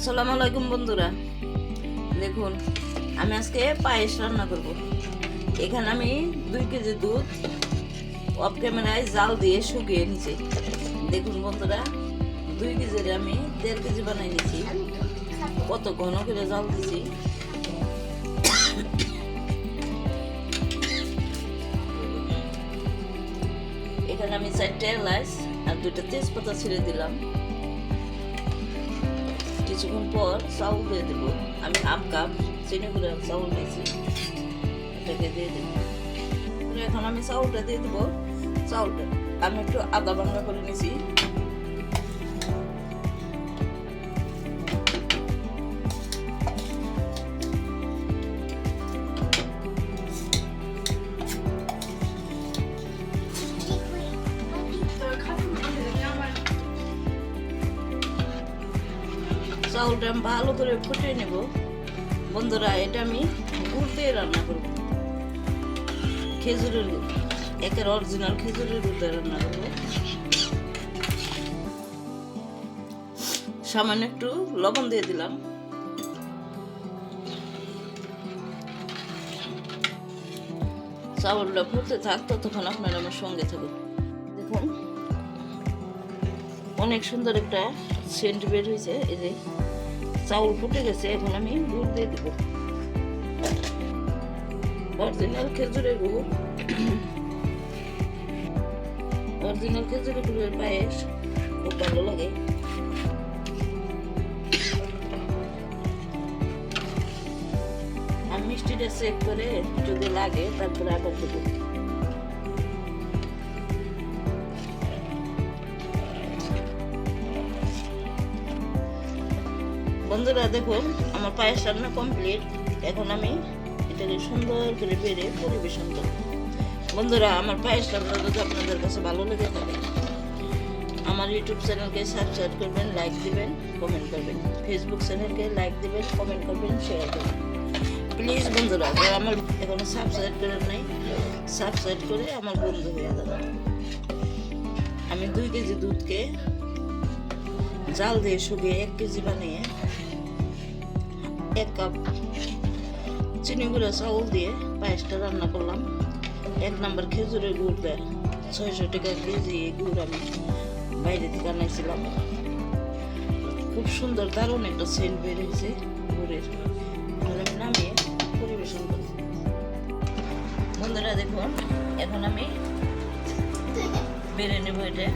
আসসালামু আলাইকুম বন্ধুরা। দেখুন, আমি আজকে পায়েস রান্না করব। এখানে আমি দুই কেজি দুধ অফ ক্যামেরায় জাল দিয়ে শুকিয়ে নিছি দেখুন বন্ধুরা, দুই কেজির আমি দেড় কেজি বানাই নিছি কত ঘন করে জাল দিছি এখানে আমি চারটে এলাচ আর দুইটা তেজপাতা ছিঁড়ে দিলাম। কিছুক্ষণ পর চাউল দিয়ে দেবো। আমি হাফ কাপ চিনি করে চাউল দিয়েছি। এটাকে দিয়ে দেবো। এখন আমি চাউলটা দিয়ে দেবো। চাউলটা আমি একটু আদা ভাঙা করে নিয়েছি। চাউলটা আমি ভালো করে ফুটিয়ে নেব। বন্ধুরা, এটা আমি গুড় দিয়ে রান্না করব। খেজুরের গুড়, একের অরিজিনাল খেজুরের গুড় দিয়ে রান্না করব। সামান্য একটু লবণ দিয়ে দিলাম। চাউলটা ফুটতে থাক, ততক্ষণ আপনারা আমার সঙ্গে থাকুন। দেখুন অনেক সুন্দর একটা সেন্ট বের হয়েছে। এই যে চাউল ফুটে গেছে, এখন আমি গুড় দিয়ে দেব। অরিজিনাল খেজুরের গুড়। অরিজিনাল খেজুরের গুড়ের পায়েস খুব ভালো লাগে। আমি মিষ্টিটা চেক করে যদি লাগে, তারপরে আবার দেবো। বন্ধুরা দেখুন আমার পায়েস রান্না কমপ্লিট এখন আমি এটাকে সুন্দর করে বেড়ে পরিবেশন করব। বন্ধুরা, আমার পায়েস রান্না যদি আপনাদের কাছে ভালো লেগে থাকে, আমার ইউটিউব চ্যানেলকে সাবস্ক্রাইব করবেন লাইক দিবেন কমেন্ট করবেন। ফেসবুক চ্যানেলকে লাইক দিবেন কমেন্ট করবেন শেয়ার করবেন। প্লিজ বন্ধুরা, যারা আমার এখনও সাবস্ক্রাইব করেন নাই সাবস্ক্রাইব করে আমার বন্ধু হয়ে যাবেন আমি দুই কেজি দুধকে জাল দিয়ে শুকিয়ে এক কেজি বানিয়ে এক কাপ চিনি গুঁড়া চাউল দিয়ে পায়েসটা রান্না করলাম। এক নাম্বার খেজুরের গুড় দেয় ছয়শো টাকা কেজি গুড় আমি বাইরে থেকে আনাইছিলাম। খুব সুন্দর দারুণ একটা সেন্ট বের হয়েছে গুড়ের। এখন আমি নামিয়ে পরিবেশন করি বন্ধুরা দেখুন, এখন আমি বেড়ে নেব এটা।